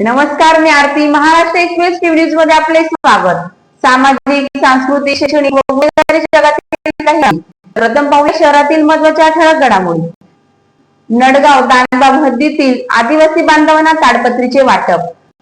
नमस्कार मी Aarti. Maharashtra express TV न्यूजमध्ये आपले स्वागत. सामाजिक सांस्कृतिक शैक्षणिक व जगातील प्रथम पाहूया शहरातील महत्त्वाच्या ठळक घडामोडी. नडगाव दानबाव हद्दीतील आदिवासी बांधवांना ताडपत्रीचे वाटप.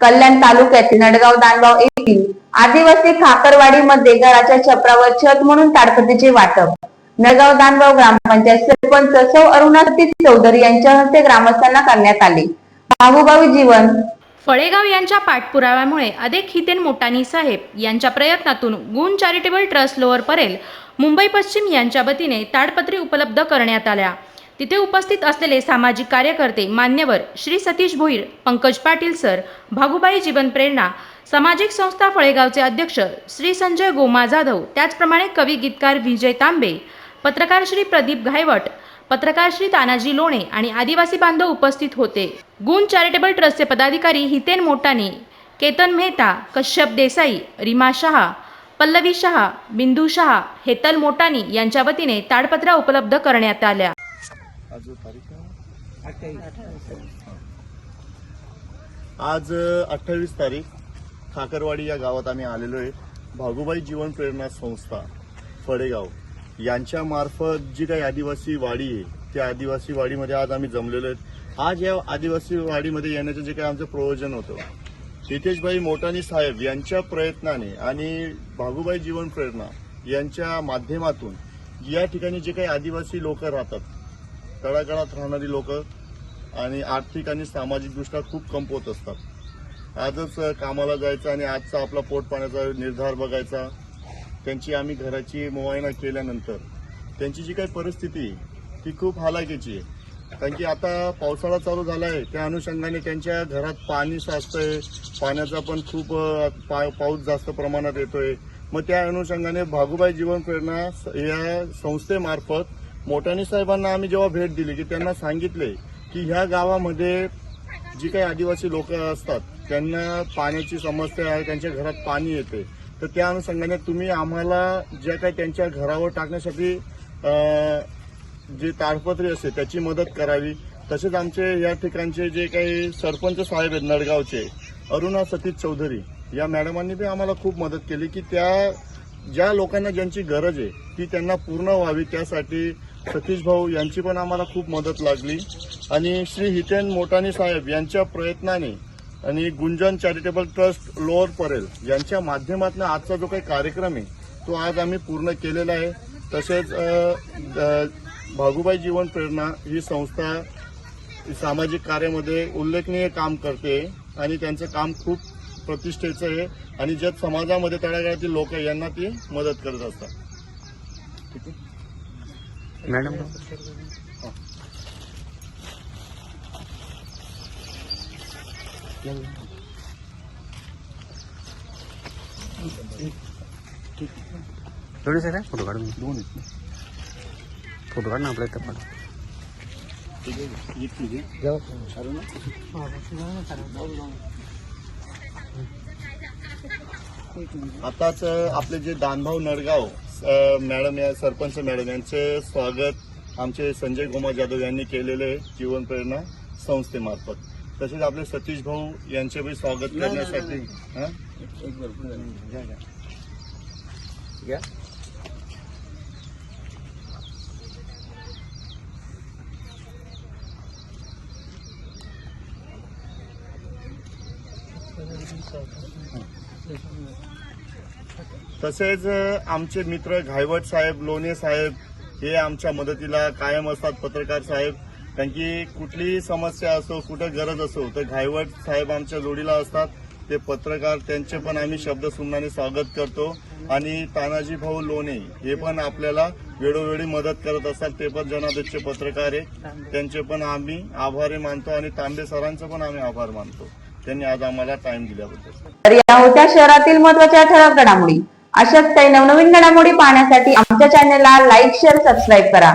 कल्याण तालुक्यातील नडगाव दानगाव येथील आदिवासी खाकरवाडीमध्ये घराच्या छपरावर छत म्हणून ताडपत्रीचे वाटप. नडगाव दानगाव ग्रामपंचायत सरपंच सौ अरुणा चौधरी यांच्या हस्ते ग्रामस्थांना करण्यात आले. भाऊभावी जीवन फळेगाव यांच्या पाठपुराव्यामुळे अदेक हितेन मोटानी साहेब यांच्या प्रयत्नातून गुण charitable trust lower Parel. Mumbai पश्चिम यांच्या वतीने ताडपत्री उपलब्ध करण्यात आल्या. तिथे उपस्थित असलेले सामाजिक कार्यकर्ते मान्यवर श्री सतीश भोईर पंकज पाटील सर भागुबाई जीवन प्रेरणा सामाजिक संस्था फळेगावचे अध्यक्ष श्री संजय गोमा जाधव त्याचप्रमाणे कवी गीतकार विजय तांबे पत्रकार श्री प्रदीप घायवट पत्रकार श्री तानाजी लोणे आणि आदिवासी बांधव उपस्थित होते. गुण चॅरिटेबल ट्रस्टचे पदाधिकारी हितेन मोटानी केतन मेहता कश्यप देसाई रीमा शहा पल्लवी शहा बिंदू शहा हेतल मोटानी यांच्या वतीने ताडपत्रा उपलब्ध करण्यात आल्या. आज आज अठ्ठावीस तारीख खाकरवाडी या गावात आम्ही आलेलो आहे. भागुबाई जीवन प्रेरणा संस्था फडेगाव. यांच्या मार्फत जी काही आदिवासी वाडी आहे त्या आदिवासी वाडीमध्ये आज आम्ही जमलेलो आहेत. आज या आदिवासी वाडीमध्ये येण्याचं जे काही आमचं प्रयोजन होतं हितेशभाई मोटानी साहेब यांच्या प्रयत्नाने आणि भागूबाई जीवन प्रेरणा यांच्या माध्यमातून या ठिकाणी जे काही आदिवासी लोक राहतात तळागाळात राहणारी लोक आणि आर्थिक आणि सामाजिकदृष्ट्या खूप कमपवत असतात. आजच कामाला जायचं आणि आजचा आपला पोट पाण्याचा निर्धार बघायचा त्यांची आम्ही घराची मुआयना केल्यानंतर त्यांची जी काही परिस्थिती ती खूप हालाकीची आहे. कारण की आता पावसाळा चालू झाला आहे त्या अनुषंगाने त्यांच्या घरात पाणी साचतंय पाण्याचा पण खूप पा- पाऊस जास्त प्रमाणात येतोय. मग त्या अनुषंगाने भागुबाई जीवन प्रेरणा या संस्थेमार्फत मोटाणी साहेबांना आम्ही जेव्हा भेट दिली की त्यांना सांगितले की ह्या गावामध्ये जी काही आदिवासी लोक असतात त्यांना पाण्याची समस्या आहे त्यांच्या घरात पाणी येते तर त्या अनुषंगाने तुम्ही आम्हाला ज्या काही त्यांच्या घरावर टाकण्यासाठी जे ताडपत्री असते त्याची मदत करावी. तसेच आमचे या ठिकाणचे जे काही सरपंच साहेब आहेत नडगावचे अरुणा सतीश चौधरी या मॅडमांनी बी आम्हाला खूप मदत केली की त्या ज्या लोकांना ज्यांची गरज आहे ती त्यांना पूर्ण व्हावी. त्यासाठी सतीश भाऊ यांची पण आम्हाला खूप मदत लागली. आणि श्री हितेन मोटानी साहेब यांच्या प्रयत्नाने आणि Gunjan charitable trust lower Parel यांच्या माध्यमातून आजचा जो काही कार्यक्रम आहे तो आज आम्ही पूर्ण केलेला आहे. तसेच भागूबाई भागुबाई जीवन प्रेरणा ही संस्था सामाजिक कार्यामध्ये उल्लेखनीय काम करते आणि त्यांचं काम खूप प्रतिष्ठेचं आहे आणि ज्या समाजामध्ये तळागाळातील लोक आहे यांना ती मदत करत असतात. ठीक फोटो काढून दोन फोटो काढ ना आपल्या इथं पण. आताच आपले जे दानभाऊ नडगाव मॅडम या सरपंच मॅडम यांचे स्वागत आमचे संजय कुमार जाधव यांनी केलेले जीवन प्रेरणा संस्थेमार्फत. तसेच आपले सतीश भाऊ यांचे बी स्वागत करण्यासाठी. हा? तसेच आमचे मित्र घायवट साहेब लोणे साहेब हे आमच्या मदतीला कायम असतात पत्रकार साहेब. कारण की कुठलीही समस्या असो कुठं गरज असो तर घायवट साहेब आमच्या जोडीला असतात. ते पत्रकार त्यांचे पण आम्ही शब्द सुमनाने स्वागत करतो. आणि तानाजी भाऊ लोणे हे पण आपल्याला वेळोवेळी मदत करत असतात. ते पण जनादेशचे पत्रकार आहे. त्यांचे पण आम्ही आभारी मानतो आणि तांबे सरांचे पण आम्ही आभार मानतो. त्यांनी आज आम्हाला टाइम दिल्याबद्दल. तर या होत्या शहरातील महत्त्वाच्या ठळक घडामोडी. अशाच काही नवनवीन घडामोडी पाहण्यासाठी आमच्या चॅनलला लाईक शेअर सबस्क्राईब करा.